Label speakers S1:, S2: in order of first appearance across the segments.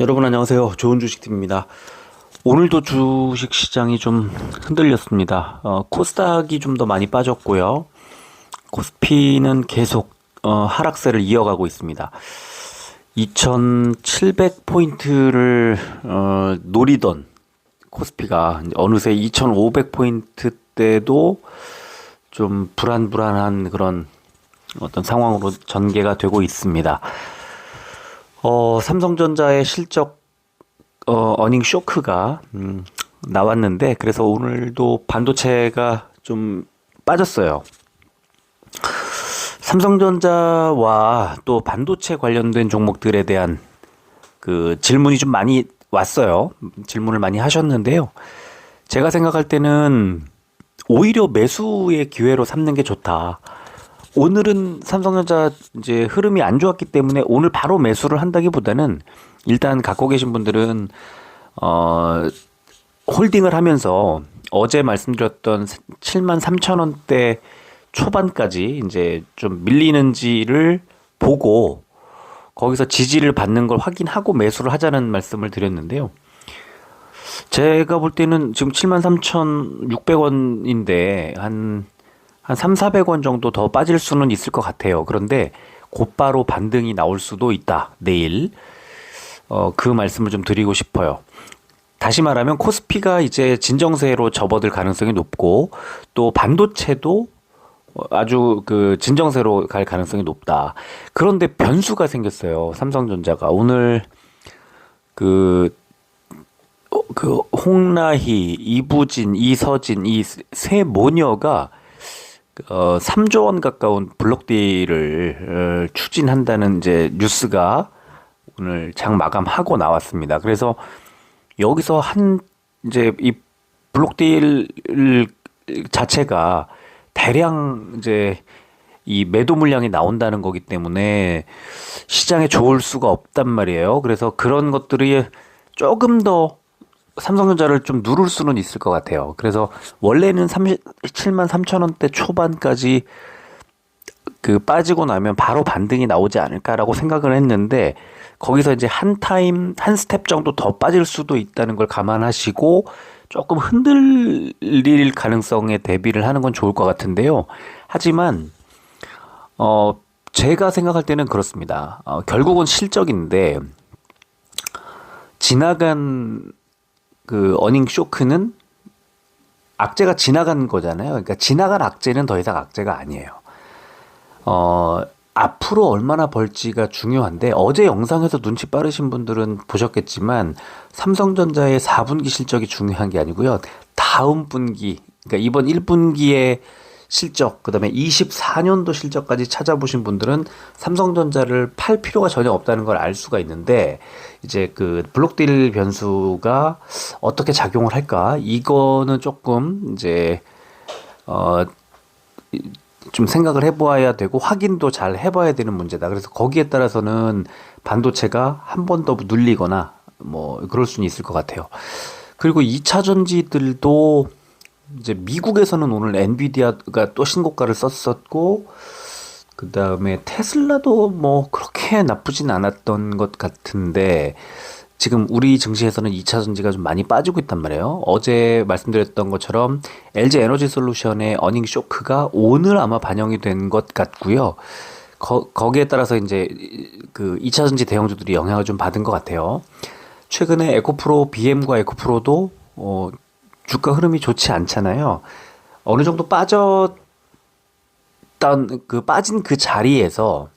S1: 여러분 안녕하세요. 좋은 주식팀입니다. 오늘도 주식 시장이 좀 흔들렸습니다. 어, 코스닥이 좀 더 많이 빠졌고요. 코스피는 계속 어, 하락세를 이어가고 있습니다. 2,700포인트를 어, 노리던 코스피가 어느새 2,500포인트대도 좀 불안불안한 그런 어떤 상황으로 전개가 되고 있습니다. 어, 삼성전자의 실적 어, 어닝 쇼크가 음, 나왔는데 그래서 오늘도 반도체가 좀 빠졌어요. 삼성전자와 또 반도체 관련된 종목들에 대한 그 질문이 좀 많이 왔어요. 질문을 많이 하셨는데요. 제가 생각할 때는 오히려 매수의 기회로 삼는 게 좋다. 오늘은 삼성전자 이제 흐름이 안 좋았기 때문에 오늘 바로 매수를 한다기보다는 일단 갖고 계신 분들은 어 홀딩을 하면서 어제 말씀드렸던 7만 3천 원대 초반까지 이제 좀 밀리는지를 보고 거기서 지지를 받는 걸 확인하고 매수를 하자는 말씀을 드렸는데요. 제가 볼 때는 지금 7만 3,600원인데 한, 한 3, 400원 정도 더 빠질 수는 있을 것 같아요. 그런데 곧바로 반등이 나올 수도 있다. 내일. 어, 그 말씀을 좀 드리고 싶어요. 다시 말하면 코스피가 이제 진정세로 접어들 가능성이 높고 또 반도체도 아주 그 진정세로 갈 가능성이 높다. 그런데 변수가 생겼어요. 삼성전자가 오늘 그, 어, 그 홍라희, 이부진, 이서진 이 세 모녀가 어 3조 원 가까운 블록딜을 어, 추진한다는 이제 뉴스가 오늘 장 마감하고 나왔습니다. 그래서 여기서 한 이제 이 블록딜 자체가 대량 이제 이 매도 물량이 나온다는 거기 때문에 시장에 좋을 수가 없단 말이에요. 그래서 그런 것들이 조금 더 삼성전자를 좀 누를 수는 있을 것 같아요. 그래서 원래는 37만 3천 원대 초반까지 그 빠지고 나면 바로 반등이 나오지 않을까라고 생각을 했는데 거기서 이제 한 타임 한 스텝 정도 더 빠질 수도 있다는 걸 감안하시고 조금 흔들릴 가능성에 대비를 하는 건 좋을 것 같은데요. 하지만 어 제가 생각할 때는 그렇습니다. 어, 결국은 실적인데 지나간 그 어닝 쇼크는 악재가 지나간 거잖아요. 그러니까 지나간 악재는 더 이상 악재가 아니에요. 어, 앞으로 얼마나 벌지가 중요한데 어제 영상에서 눈치 빠르신 분들은 보셨겠지만 삼성전자의 4분기 실적이 중요한 게 아니고요. 다음 분기, 그러니까 이번 1분기의 실적, 그 다음에 24년도 실적까지 찾아보신 분들은 삼성전자를 팔 필요가 전혀 없다는 걸 알 수가 있는데 이제 그 블록딜 변수가 어떻게 작용을 할까? 이거는 조금 이제 어 좀 생각을 해보아야 되고 확인도 잘 해봐야 되는 문제다. 그래서 거기에 따라서는 반도체가 한 번 더 눌리거나 뭐 그럴 수는 있을 것 같아요. 그리고 2차 전지들도 이제 미국에서는 오늘 엔비디아가 또 신고가를 썼었고 그 다음에 테슬라도 뭐 그렇게 나쁘진 않았던 것 같은데 지금 우리 증시에서는 2차 전지가 좀 많이 빠지고 있단 말이에요. 어제 말씀드렸던 것처럼 LG 에너지 솔루션의 어닝 쇼크가 오늘 아마 반영이 된 것 같고요. 거, 거기에 따라서 이제 그 2차 전지 대형주들이 영향을 좀 받은 것 같아요. 최근에 에코프로 BM과 에코프로도 어, 주가 흐름이 좋지 않잖아요. 어느 정도 빠졌던 그 빠진 그 자리에서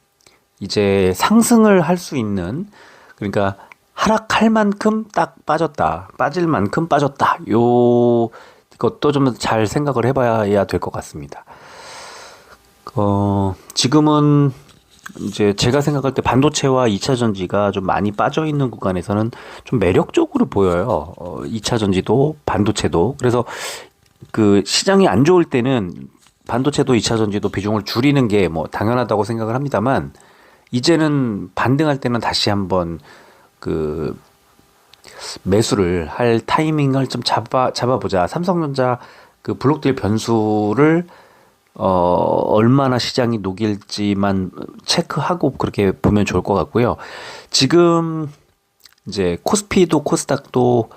S1: 이제 상승을 할 수 있는 그러니까 하락할 만큼 딱 빠졌다. 빠질 만큼 빠졌다. 요 것도 좀 잘 생각을 해봐야 될 것 같습니다. 어, 지금은 이제 제가 생각할 때 반도체와 2차 전지가 좀 많이 빠져 있는 구간에서는 좀 매력적으로 보여요. 어, 2차 전지도 반도체도. 그래서 그 시장이 안 좋을 때는 반도체도 2차 전지도 비중을 줄이는 게 뭐 당연하다고 생각을 합니다만 이제는 반등할 때는 다시 한번 그 매수를 할 타이밍을 좀 잡아 잡아보자. 삼성전자 그 블록딜 변수를 어 얼마나 시장이 녹일지만 체크하고 그렇게 보면 좋을 것 같고요. 지금 이제 코스피도 코스닥도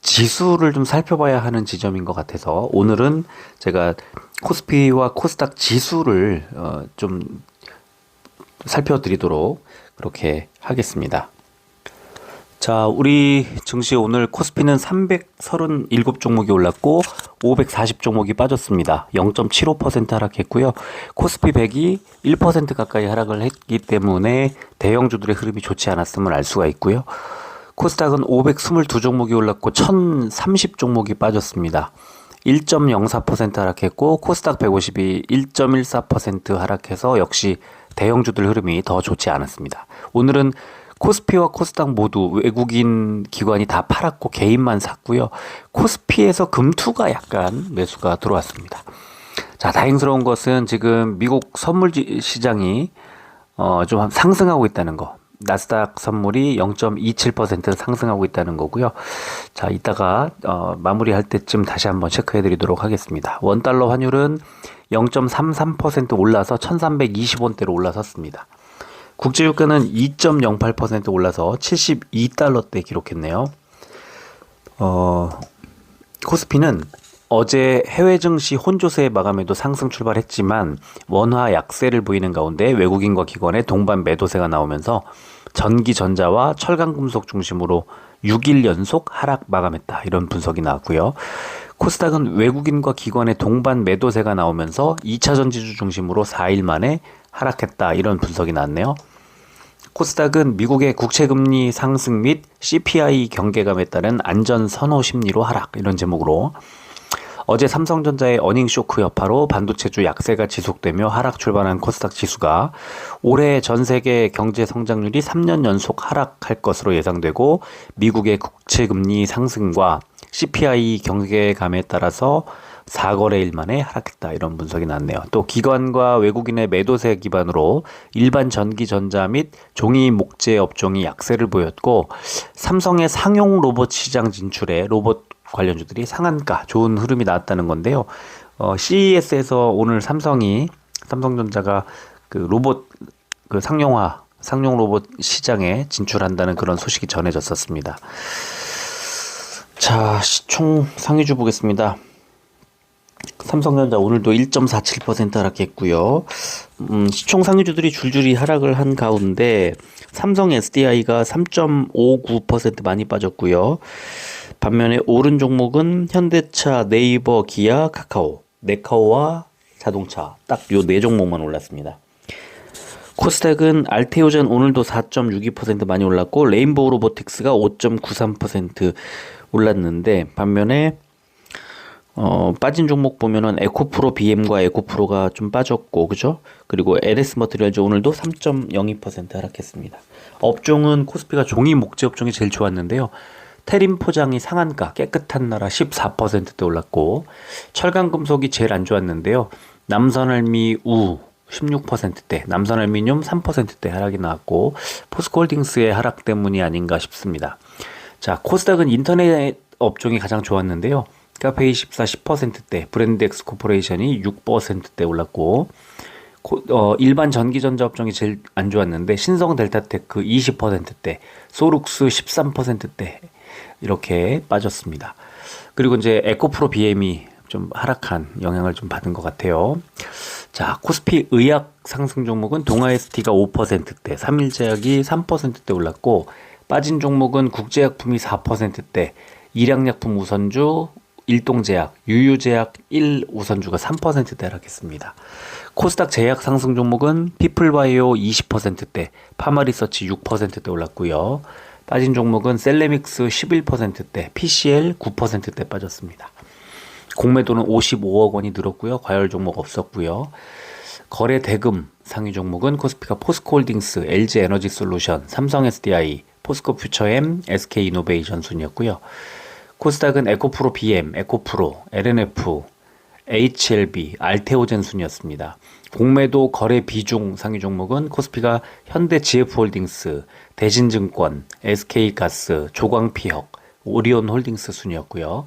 S1: 지수를 좀 살펴봐야 하는 지점인 것 같아서 오늘은 제가 코스피와 코스닥 지수를 어, 좀 살펴드리도록 그렇게 하겠습니다. 자, 우리 증시 오늘 코스피는 337 종목이 올랐고 540 종목이 빠졌습니다. 0.75% 하락했고요. 코스피 100이 1% 가까이 하락을 했기 때문에 대형주들의 흐름이 좋지 않았음을 알 수가 있고요. 코스닥은 522 종목이 올랐고 1030 종목이 빠졌습니다. 1.04% 하락했고 코스닥 150이 1.14% 하락해서 역시 대형주들 흐름이 더 좋지 않았습니다. 오늘은 코스피와 코스닥 모두 외국인 기관이 다 팔았고 개인만 샀고요. 코스피에서 금투가 약간 매수가 들어왔습니다. 자, 다행스러운 것은 지금 미국 선물 시장이 어, 좀 상승하고 있다는 거. 나스닥 선물이 0.27% 상승하고 있다는 거고요. 자, 이따가 어, 마무리할 때쯤 다시 한번 체크해 드리도록 하겠습니다. 원달러 환율은 0.33% 올라서 1320원대로 올라섰습니다. 국제유가는 2.08% 올라서 72달러대 기록했네요. 어, 코스피는 어제 해외 증시 혼조세 마감에도 상승 출발했지만 원화 약세를 보이는 가운데 외국인과 기관의 동반 매도세가 나오면서 전기 전자와 철강 금속 중심으로 6일 연속 하락 마감했다. 이런 분석이 나왔고요. 코스닥은 외국인과 기관의 동반 매도세가 나오면서 2차 전지주 중심으로 4일 만에 하락했다. 이런 분석이 나왔네요. 코스닥은 미국의 국채금리 상승 및 CPI 경계감에 따른 안전 선호 심리로 하락 이런 제목으로 어제 삼성전자의 어닝 쇼크 여파로 반도체주 약세가 지속되며 하락 출발한 코스닥 지수가 올해 전 세계 경제 성장률이 3년 연속 하락할 것으로 예상되고 미국의 국채 금리 상승과 CPI 경계감에 따라서 4거래일 만에 하락했다 이런 분석이 났네요. 또 기관과 외국인의 매도세 기반으로 일반 전기 전자 및 종이 목재 업종이 약세를 보였고 삼성의 상용 로봇 시장 진출에 로봇 관련주들이 상한가 좋은 흐름이 나왔다는 건데요. 어, CES에서 오늘 삼성이 삼성전자가 그 로봇 그 상용화 상용 로봇 시장에 진출한다는 그런 소식이 전해졌었습니다. 자, 시총 상위주 보겠습니다. 삼성전자 오늘도 1.47% 하락했고요. 음, 시총 상위주들이 줄줄이 하락을 한 가운데 삼성 SDI가 3.59% 많이 빠졌고요. 반면에 오른 종목은 현대차, 네이버, 기아, 카카오, 네카오와 자동차 딱 요 네 종목만 올랐습니다. 코스닥은 알테오젠 오늘도 4.62% 많이 올랐고 레인보우 로보틱스가 5.93% 올랐는데 반면에 어, 빠진 종목 보면은 에코프로 BM과 에코프로가 좀 빠졌고, 그죠? 그리고 LS 머티리얼즈 오늘도 3.02% 하락했습니다. 업종은 코스피가 종이 목재 업종이 제일 좋았는데요. 테림 포장이 상한가 깨끗한 나라 14%대 올랐고 철강 금속이 제일 안 좋았는데요. 남선알미 우 16%대, 남선알미늄 3%대 하락이 나왔고 포스코홀딩스의 하락 때문이 아닌가 싶습니다. 자, 코스닥은 인터넷 업종이 가장 좋았는데요. 카페24 10%대, 브랜드 엑스 코퍼레이션이 6%대 올랐고 고, 어, 일반 전기전자 업종이 제일 안 좋았는데 신성 델타테크 20%대, 소룩스 13%대 이렇게 빠졌습니다. 그리고 이제 에코프로 BM이 좀 하락한 영향을 좀 받은 것 같아요. 자, 코스피 의약 상승 종목은 동아ST가 5%대, 삼일제약이 3%대 올랐고 빠진 종목은 국제약품이 4%대, 일양약품 우선주, 일동제약, 유유제약 1 우선주가 3%대 하락했습니다. 코스닥 제약 상승 종목은 피플바이오 20%대, 파마리서치 6%대 올랐고요. 빠진 종목은 셀레믹스 11%대, PCL 9%대 빠졌습니다. 공매도는 55억 원이 늘었고요. 과열 종목 없었고요. 거래 대금 상위 종목은 코스피가 포스코홀딩스, LG 에너지 솔루션, 삼성 SDI, 포스코 퓨처엠, SK 이노베이션 순이었고요. 코스닥은 에코프로 BM, 에코프로, LNF, HLB, 알테오젠 순이었습니다. 공매도 거래 비중 상위 종목은 코스피가 현대 GF홀딩스, 대신증권, SK가스, 조광피혁, 오리온홀딩스 순이었고요.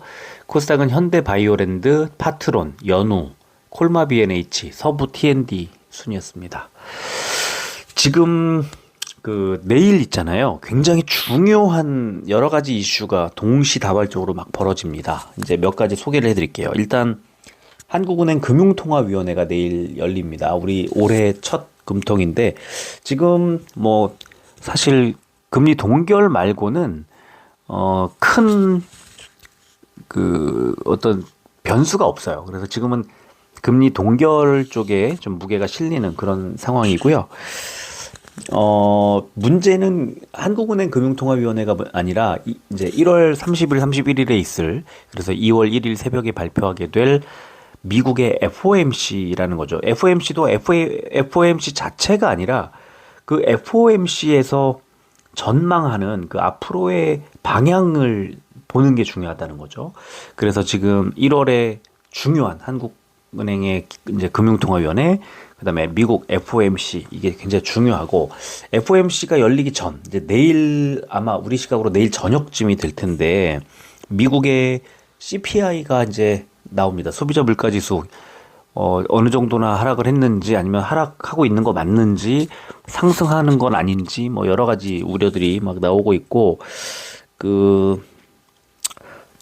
S1: 코스닥은 현대바이오랜드, 파트론, 연우, 콜마비NH, 서부 TND 순이었습니다. 지금 그 내일 있잖아요. 굉장히 중요한 여러 가지 이슈가 동시다발적으로 막 벌어집니다. 이제 몇 가지 소개를 해드릴게요. 일단 한국은행 금융통화위원회가 내일 열립니다. 우리 올해 첫 금통인데 지금 뭐 사실 금리 동결 말고는 어 큰 그 어떤 변수가 없어요. 그래서 지금은 금리 동결 쪽에 좀 무게가 실리는 그런 상황이고요. 어, 문제는 한국은행 금융통화위원회가 아니라 이- 이제 1월 30일, 31일에 있을 그래서 2월 1일 새벽에 발표하게 될 미국의 FOMC라는 거죠. FOMC도 FOMC 자체가 아니라 그 FOMC에서 전망하는 그 앞으로의 방향을 보는 게 중요하다는 거죠. 그래서 지금 1월에 중요한 한국 은행의 이제 금융통화위원회, 그다음에 미국 FOMC 이게 굉장히 중요하고 FOMC가 열리기 전 이제 내일 아마 우리 시각으로 내일 저녁쯤이 될 텐데 미국의 CPI가 이제 나옵니다. 소비자 물가 지수 어, 어느 정도나 하락을 했는지 아니면 하락하고 있는 거 맞는지 상승하는 건 아닌지 뭐 여러 가지 우려들이 막 나오고 있고 그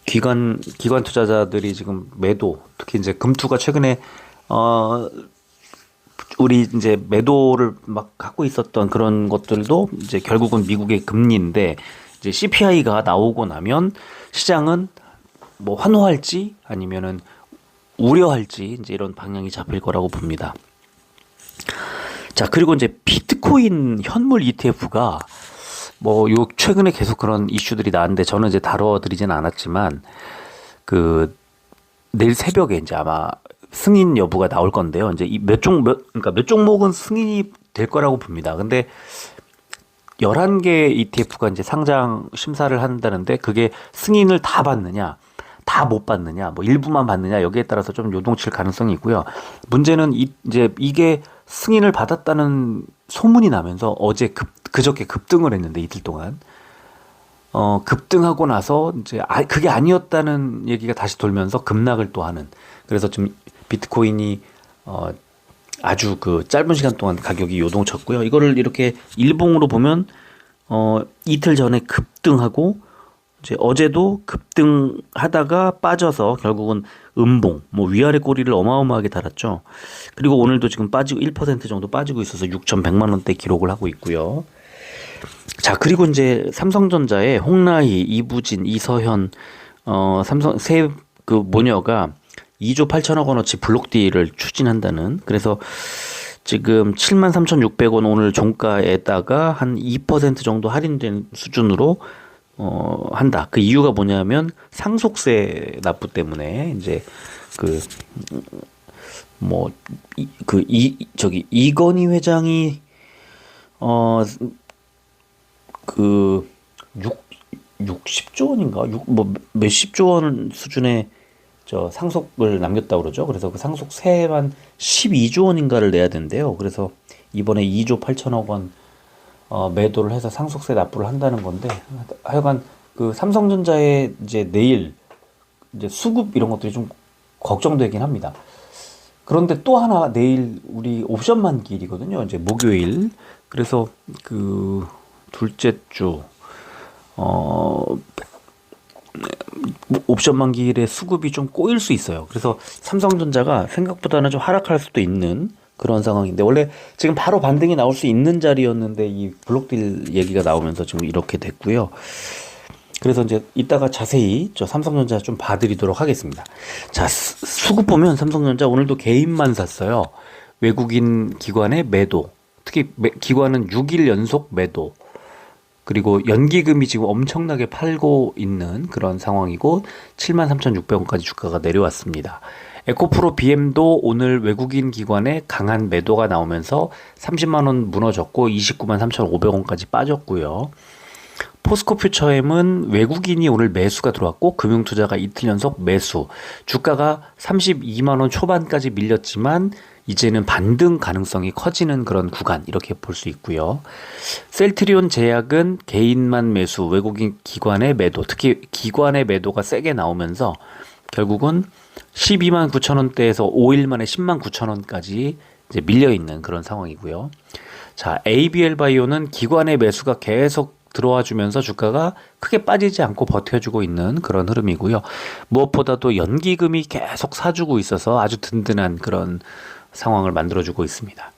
S1: 기관 기관 투자자들이 지금 매도 특히 이제 금투가 최근에 어 우리 이제 매도를 막 갖고 있었던 그런 것들도 이제 결국은 미국의 금리인데 이제 CPI가 나오고 나면 시장은 뭐 환호할지 아니면은 우려할지 이제 이런 방향이 잡힐 거라고 봅니다. 자, 그리고 이제 비트코인 현물 ETF가 뭐 요 최근에 계속 그런 이슈들이 나왔는데 저는 이제 다뤄드리진 않았지만 그 내일 새벽에 이제 아마 승인 여부가 나올 건데요. 이제 이몇종 몇 그러니까 몇 종목은 승인이 될 거라고 봅니다. 근데 11개 ETF가 이제 상장 심사를 한다는데 그게 승인을 다 받느냐 다 못 받느냐 뭐 일부만 받느냐 여기에 따라서 좀 요동칠 가능성이 있고요. 문제는 이, 이제 이게 승인을 받았다는 소문이 나면서 어제 급 그저께 급등을 했는데 이틀 동안 어 급등하고 나서 이제 아 그게 아니었다는 얘기가 다시 돌면서 급락을 또 하는 그래서 좀 비트코인이 어 아주 그 짧은 시간 동안 가격이 요동쳤고요. 이거를 이렇게 일봉으로 보면 어 이틀 전에 급등하고 이제 어제도 급등하다가 빠져서 결국은 음봉 뭐 위아래 꼬리를 어마어마하게 달았죠. 그리고 오늘도 지금 빠지고 1% 정도 빠지고 있어서 6,100만 원대 기록을 하고 있고요. 자 그리고 이제 삼성전자의 홍라희, 이부진, 이서현 어 삼성 세 그 모녀가 2조 8천억 원어치 블록 딜을 추진한다는 그래서 지금 73,600원 오늘 종가에다가 한 2% 정도 할인된 수준으로 어 한다. 그 이유가 뭐냐면 상속세 납부 때문에 이제 그 뭐 그 이 저기 이건희 회장이 어 그 6 60조 원인가? 6, 뭐 몇십조 원 수준의 저 상속을 남겼다고 그러죠. 그래서 그 상속세만 12조 원인가를 내야 된대요. 그래서 이번에 2조 8천억 원 어, 매도를 해서 상속세 납부를 한다는 건데 하여간 그 삼성전자의 이제 내일 이제 수급 이런 것들이 좀 걱정되긴 합니다. 그런데 또 하나 내일 우리 옵션 만기일이거든요. 이제 목요일. 그래서 그 둘째 주 어, 옵션 만기일에 수급이 좀 꼬일 수 있어요. 그래서 삼성전자가 생각보다는 좀 하락할 수도 있는 그런 상황인데 원래 지금 바로 반등이 나올 수 있는 자리였는데 이 블록딜 얘기가 나오면서 지금 이렇게 됐고요. 그래서 이제 이따가 자세히 저 삼성전자 좀 봐드리도록 하겠습니다. 자 수- 수급 보면 삼성전자 오늘도 개인만 샀어요. 외국인 기관의 매도, 특히 매- 기관은 6일 연속 매도. 그리고 연기금이 지금 엄청나게 팔고 있는 그런 상황이고 73,600원까지 주가가 내려왔습니다. 에코프로 BM도 오늘 외국인 기관의 강한 매도가 나오면서 30만 원 무너졌고 29만 3,500원까지 빠졌고요. 포스코 퓨처엠은 외국인이 오늘 매수가 들어왔고 금융투자가 이틀 연속 매수. 주가가 32만 원 초반까지 밀렸지만 이제는 반등 가능성이 커지는 그런 구간 이렇게 볼 수 있고요. 셀트리온 제약은 개인만 매수, 외국인 기관의 매도, 특히 기관의 매도가 세게 나오면서 결국은 12만 9천 원대에서 5일 만에 10만 9천 원까지 이제 밀려 있는 그런 상황이고요. 자, ABL 바이오는 기관의 매수가 계속 들어와 주면서 주가가 크게 빠지지 않고 버텨주고 있는 그런 흐름이고요. 무엇보다도 연기금이 계속 사주고 있어서 아주 든든한 그런 상황을 만들어주고 있습니다.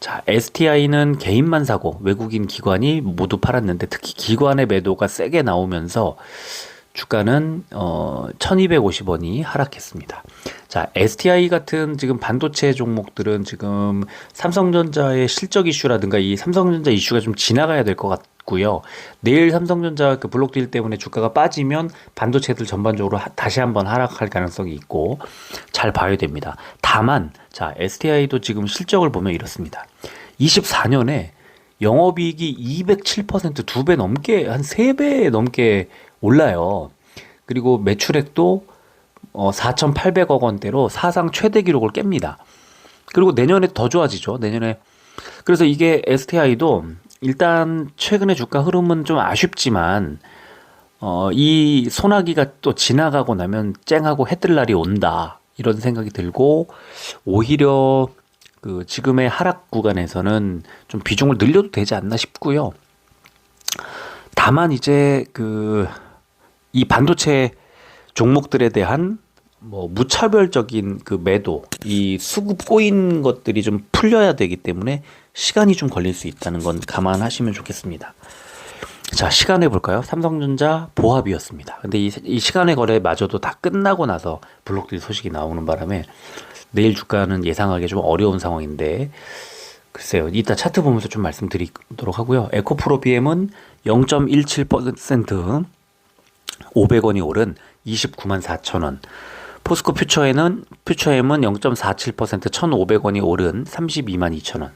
S1: 자, STI는 개인만 사고 외국인 기관이 모두 팔았는데 특히 기관의 매도가 세게 나오면서 주가는 어 1250원이 하락했습니다. 자, STI 같은 지금 반도체 종목들은 지금 삼성전자의 실적 이슈라든가 이 삼성전자 이슈가 좀 지나가야 될 것 같고요. 내일 삼성전자 그 블록딜 때문에 주가가 빠지면 반도체들 전반적으로 하, 다시 한번 하락할 가능성이 있고 잘 봐야 됩니다. 다만 자, STI도 지금 실적을 보면 이렇습니다. 24년에 영업이익이 207%두 배 넘게 한 세 배 넘게 올라요. 그리고 매출액도 어 4,800억 원대로 사상 최대 기록을 깹니다. 그리고 내년에 더 좋아지죠. 내년에 그래서 이게 STI도 일단 최근에 주가 흐름은 좀 아쉽지만 어, 이 소나기가 또 지나가고 나면 쨍하고 해 뜰 날이 온다. 이런 생각이 들고 오히려 그 지금의 하락 구간에서는 좀 비중을 늘려도 되지 않나 싶고요. 다만 이제 그 이 반도체 종목들에 대한 뭐 무차별적인 그 매도, 이 수급 꼬인 것들이 좀 풀려야 되기 때문에 시간이 좀 걸릴 수 있다는 건 감안하시면 좋겠습니다. 자, 시간에 볼까요? 삼성전자 보합이었습니다. 근데 이, 이 시간의 거래마저도 다 끝나고 나서 블록딜 소식이 나오는 바람에 내일 주가는 예상하기 좀 어려운 상황인데 글쎄요. 이따 차트 보면서 좀 말씀드리도록 하고요. 에코프로 BM은 0.17% 500원이 오른 29만 4천 원. 포스코 퓨처에는 퓨처엠은 0.47% 1,500원이 오른 32만 2천 원.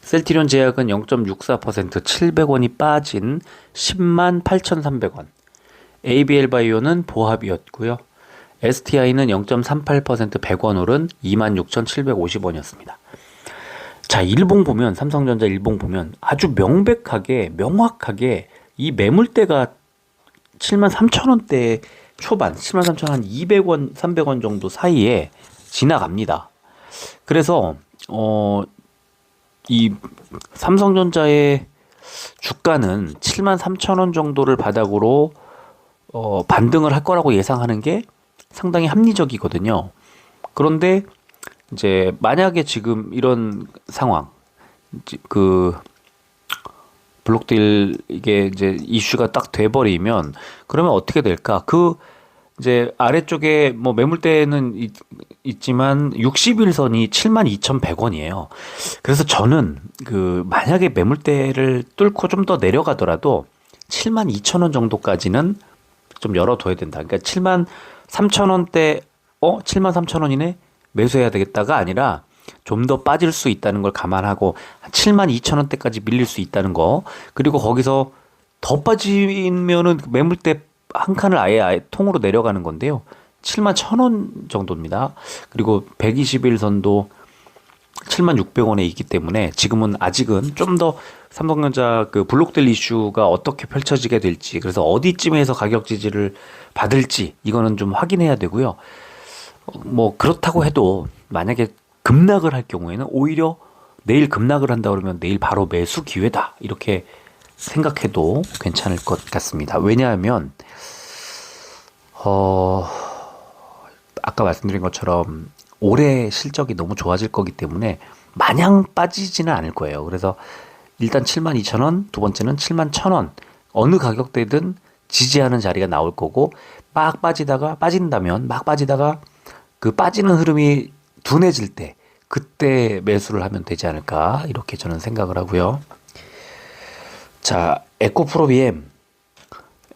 S1: 셀티리온 제약은 0.64% 700원이 빠진 10만 8,300원. ABL 바이오는 보합이었고요. STI는 0.38% 100원 오른 26,750원이었습니다. 자, 일봉 보면 삼성전자 일봉 보면 아주 명백하게 명확하게 이 매물대가 7만 3천 원대 초반, 7만 3천 한 200원, 300원 정도 사이에 지나갑니다. 그래서 어 이 삼성전자의 주가는 7만 3천 원 정도를 바닥으로 어 반등을 할 거라고 예상하는 게 상당히 합리적이거든요. 그런데 이제 만약에 지금 이런 상황 그 블록딜 이게 이제 이슈가 딱 돼버리면 그러면 어떻게 될까? 그 이제 아래쪽에 뭐 매물대는 있, 있지만 60일선이 72,100원이에요. 그래서 저는 그 만약에 매물대를 뚫고 좀 더 내려가더라도 72,000원 정도까지는 좀 열어둬야 된다. 그러니까 7만 3천 원대 어 7만 3천 원이네 매수해야 되겠다가 아니라 좀 더 빠질 수 있다는 걸 감안하고 7만 2천 원대까지 밀릴 수 있다는 거 그리고 거기서 더 빠지면은 매물대 한 칸을 아예 아예 통으로 내려가는 건데요. 7만 1천 원 정도입니다. 그리고 121선도 7만 600원에 있기 때문에 지금은 아직은 좀 더 삼성전자 그 블록될 이슈가 어떻게 펼쳐지게 될지 그래서 어디쯤에서 가격 지지를 받을지 이거는 좀 확인해야 되고요. 어, 뭐 그렇다고 해도 만약에 급락을 할 경우에는 오히려 내일 급락을 한다 그러면 내일 바로 매수 기회다 이렇게 생각해도 괜찮을 것 같습니다. 왜냐하면 어 아까 말씀드린 것처럼 올해 실적이 너무 좋아질 거기 때문에 마냥 빠지지는 않을 거예요. 그래서 일단 7만 2천 원, 두 번째는 7만 1천 원 어느 가격대든 지지하는 자리가 나올 거고 막 빠지다가 빠진다면 막 빠지다가 그 빠지는 흐름이 둔해질 때 그때 매수를 하면 되지 않을까 이렇게 저는 생각을 하고요. 자, 에코프로 BM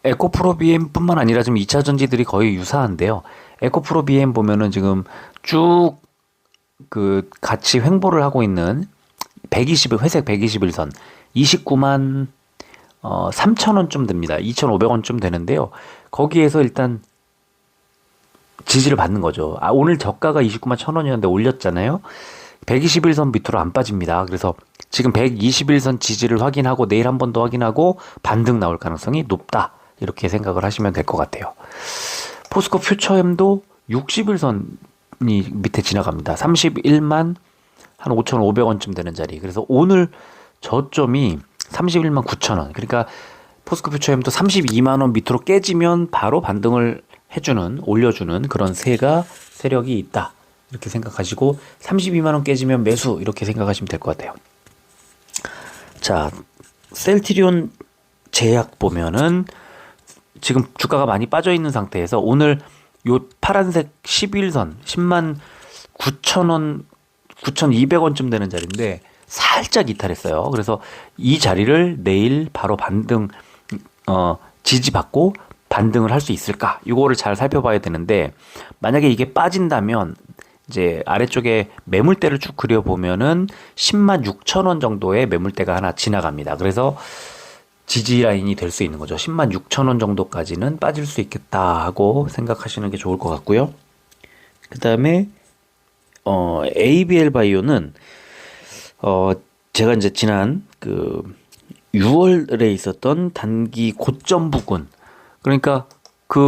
S1: 에코프로 BM뿐만 아니라 지금 2차 전지들이 거의 유사한데요. 에코프로 BM 보면은 지금 쭉 그 같이 횡보를 하고 있는 120일 회색 121선 29만 어 3천 원쯤 됩니다. 2,500원쯤 되는데요. 거기에서 일단 지지를 받는 거죠. 아 오늘 저가가 29만 1천 원이었는데 올렸잖아요. 121선 밑으로 안 빠집니다. 그래서 지금 121선 지지를 확인하고 내일 한 번 더 확인하고 반등 나올 가능성이 높다. 이렇게 생각을 하시면 될 것 같아요. 포스코 퓨처엠도 60일선이 밑에 지나갑니다. 31만 한 5,500원쯤 되는 자리. 그래서 오늘 저점이 31만 9천 원. 그러니까 포스코 퓨처엠도 32만 원 밑으로 깨지면 바로 반등을 해주는 올려주는 그런 세가 세력이 있다. 이렇게 생각하시고 32만 원 깨지면 매수 이렇게 생각하시면 될 것 같아요. 자, 셀트리온 제약 보면은 지금 주가가 많이 빠져 있는 상태에서 오늘 요 파란색 11선 10만 9천 원 9,200원쯤 되는 자리인데 살짝 이탈했어요. 그래서 이 자리를 내일 바로 반등 어 지지받고 반등을 할 수 있을까? 이거를 잘 살펴봐야 되는데 만약에 이게 빠진다면 이제 아래쪽에 매물대를 쭉 그려보면은 10만 6천 원 정도의 매물대가 하나 지나갑니다. 그래서 지지 라인이 될 수 있는 거죠. 10만 6천 원 정도까지는 빠질 수 있겠다 하고 생각하시는 게 좋을 것 같고요. 그 다음에 어, ABL 바이오는 어, 제가 이제 지난 그 6월에 있었던 단기 고점 부근 그러니까 그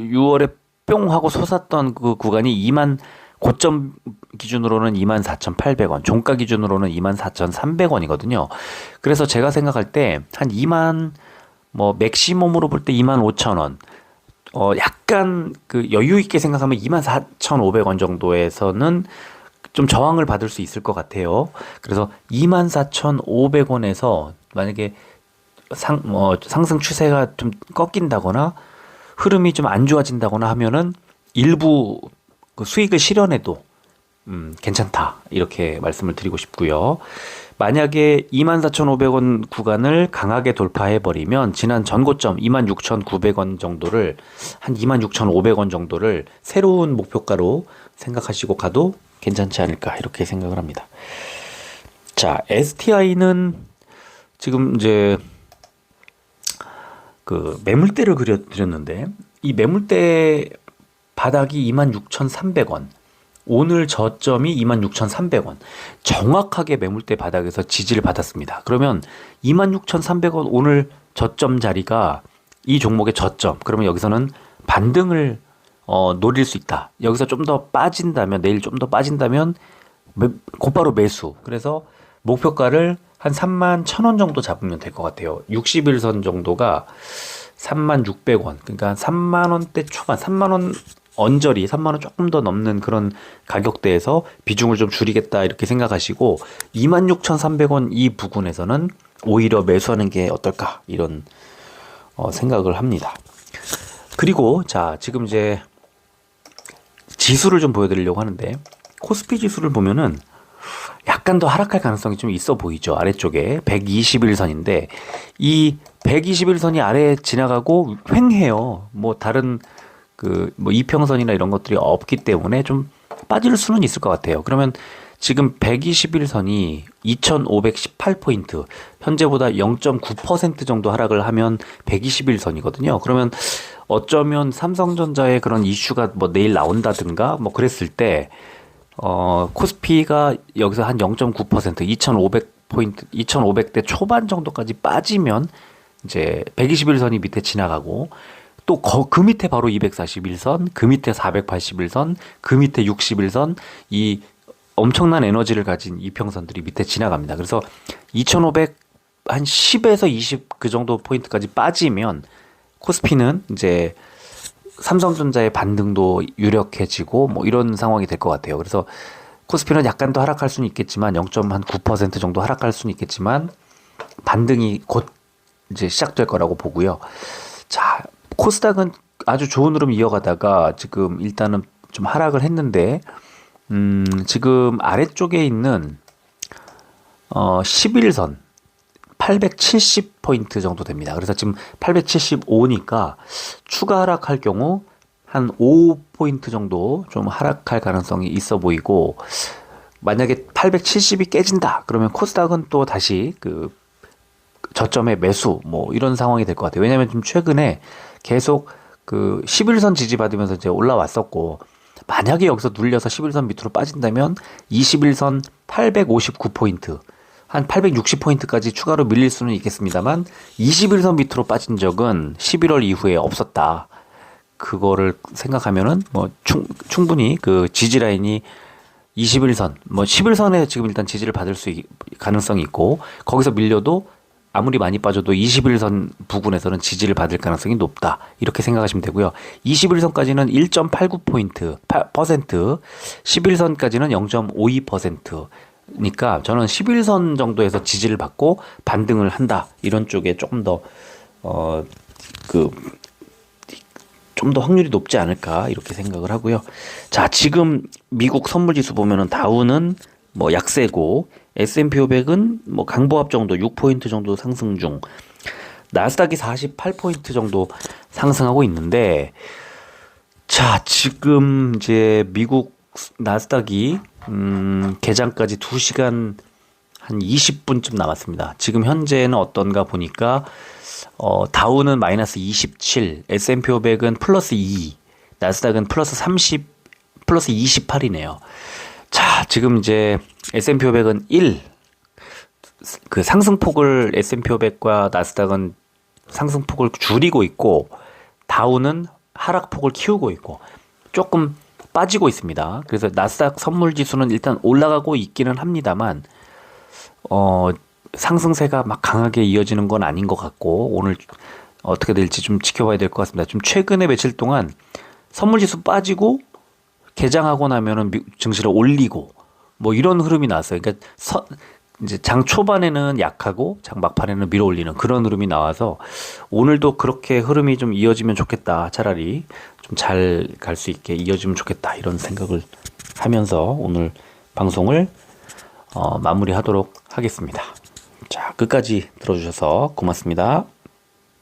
S1: 6월에 뿅 하고 솟았던 그 구간이 2만 고점 기준으로는 24,800원, 종가 기준으로는 24,300원이거든요. 그래서 제가 생각할 때 한 2만 뭐 맥시멈으로 볼 때 2만 5천 원. 어 약간 그 여유 있게 생각하면 24,500원 정도에서는 좀 저항을 받을 수 있을 것 같아요. 그래서 24,500원에서 만약에 상, 어, 상승 추세가 좀 꺾인다거나 흐름이 좀 안 좋아진다거나 하면은 일부 그 수익을 실현해도 음, 괜찮다. 이렇게 말씀을 드리고 싶고요. 만약에 24,500원 구간을 강하게 돌파해 버리면 지난 전고점 26,900원 정도를 한 26,500원 정도를 새로운 목표가로 생각하시고 가도 괜찮지 않을까 이렇게 생각을 합니다. 자, STI는 지금 이제 그 매물대를 그려 드렸는데 이 매물대 바닥이 26,300원. 오늘 저점이 26,300원. 정확하게 매물대 바닥에서 지지를 받았습니다. 그러면 26,300원 오늘 저점 자리가 이 종목의 저점. 그러면 여기서는 반등을 어, 노릴 수 있다. 여기서 좀 더 빠진다면 내일 좀 더 빠진다면 매, 곧바로 매수. 그래서 목표가를 한 3만 1,000원 정도 잡으면 될 것 같아요. 60일선 정도가 3만 600원. 그러니까 3만 원대 초반, 3만 원 언저리 3만 원 조금 더 넘는 그런 가격대에서 비중을 좀 줄이겠다 이렇게 생각하시고 26,300원 이 부근에서는 오히려 매수하는 게 어떨까 이런 어, 생각을 합니다. 그리고 자 지금 이제 지수를 좀 보여드리려고 하는데 코스피 지수를 보면은 약간 더 하락할 가능성이 좀 있어 보이죠 아래쪽에. 121선인데 이 121선이 아래에 지나가고 횡해요. 뭐 다른 그 뭐 이평선이나 이런 것들이 없기 때문에 좀 빠질 수는 있을 것 같아요. 그러면 지금 121선이 2,518포인트, 현재보다 0.9% 정도 하락을 하면 121선이거든요. 그러면 어쩌면 삼성전자의 그런 이슈가 뭐 내일 나온다든가 뭐 그랬을 때, 어, 코스피가 여기서 한 0.9%, 2,500포인트, 2,500대 초반 정도까지 빠지면 이제 121선이 밑에 지나가고 또 그 밑에 바로 241선, 그 밑에 481선, 그 밑에 61선, 이 엄청난 에너지를 가진 이평선들이 밑에 지나갑니다. 그래서 2,500 한 10에서 20 그 정도 포인트까지 빠지면 코스피는 이제 삼성전자의 반등도 유력해지고 뭐 이런 상황이 될 것 같아요. 그래서 코스피는 약간 더 하락할 수는 있겠지만 0.9% 정도 하락할 수는 있겠지만 반등이 곧 이제 시작될 거라고 보고요. 자, 코스닥은 아주 좋은 흐름 이어가다가 지금 일단은 좀 하락을 했는데 음, 지금 아래쪽에 있는 어, 11선 870포인트 정도 됩니다. 그래서 지금 875니까 추가 하락할 경우 한 5포인트 정도 좀 하락할 가능성이 있어 보이고 만약에 870이 깨진다 그러면 코스닥은 또 다시 그 저점에 매수 뭐 이런 상황이 될 것 같아요. 왜냐하면 좀 최근에 계속 그 11선 지지받으면서 이제 올라왔었고 만약에 여기서 눌려서 11선 밑으로 빠진다면 21선 859포인트 한 860포인트까지 추가로 밀릴 수는 있겠습니다만 21선 밑으로 빠진 적은 11월 이후에 없었다. 그거를 생각하면은 뭐 충, 충분히 그 지지 라인이 21선, 뭐 11선에 지금 일단 지지를 받을 수 있, 가능성이 있고 거기서 밀려도 아무리 많이 빠져도 21선 부근에서는 지지를 받을 가능성이 높다. 이렇게 생각하시면 되고요. 21선까지는 1.89포인트, 퍼센트, 11선까지는 0.52% 니까 저는 11선 정도에서 지지를 받고 반등을 한다. 이런 쪽에 조금 더, 어, 그, 좀 더 확률이 높지 않을까 이렇게 생각을 하고요. 자, 지금 미국 선물 지수 보면은 다우는 뭐 약세고 S&P 500은 뭐 강보합 정도 6포인트 정도 상승 중. 나스닥이 48포인트 정도 상승하고 있는데 자, 지금 이제 미국 나스닥이 음, 개장까지 2시간 한 20분쯤 남았습니다. 지금 현재는 어떤가 보니까 어, 다우는 마이너스 27, S&P 500은 플러스 2, 나스닥은 플러스 30, 플러스 28이네요. 자, 지금 이제 S&P 500은 1, 그 상승폭을 S&P 500과 나스닥은 상승폭을 줄이고 있고 다우는 하락폭을 키우고 있고 조금 빠지고 있습니다. 그래서 나스닥 선물 지수는 일단 올라가고 있기는 합니다만 어 상승세가 막 강하게 이어지는 건 아닌 것 같고 오늘 어떻게 될지 좀 지켜봐야 될 것 같습니다. 좀 최근에 며칠 동안 선물 지수 빠지고 개장하고 나면은 미- 증시를 올리고 뭐 이런 흐름이 나왔어요. 그러니까 서, 이제 장 초반에는 약하고 장 막판에는 밀어 올리는 그런 흐름이 나와서 오늘도 그렇게 흐름이 좀 이어지면 좋겠다. 차라리 좀 잘 갈 수 있게 이어지면 좋겠다. 이런 생각을 하면서 오늘 방송을 어, 마무리하도록 하겠습니다. 자, 끝까지 들어주셔서 고맙습니다.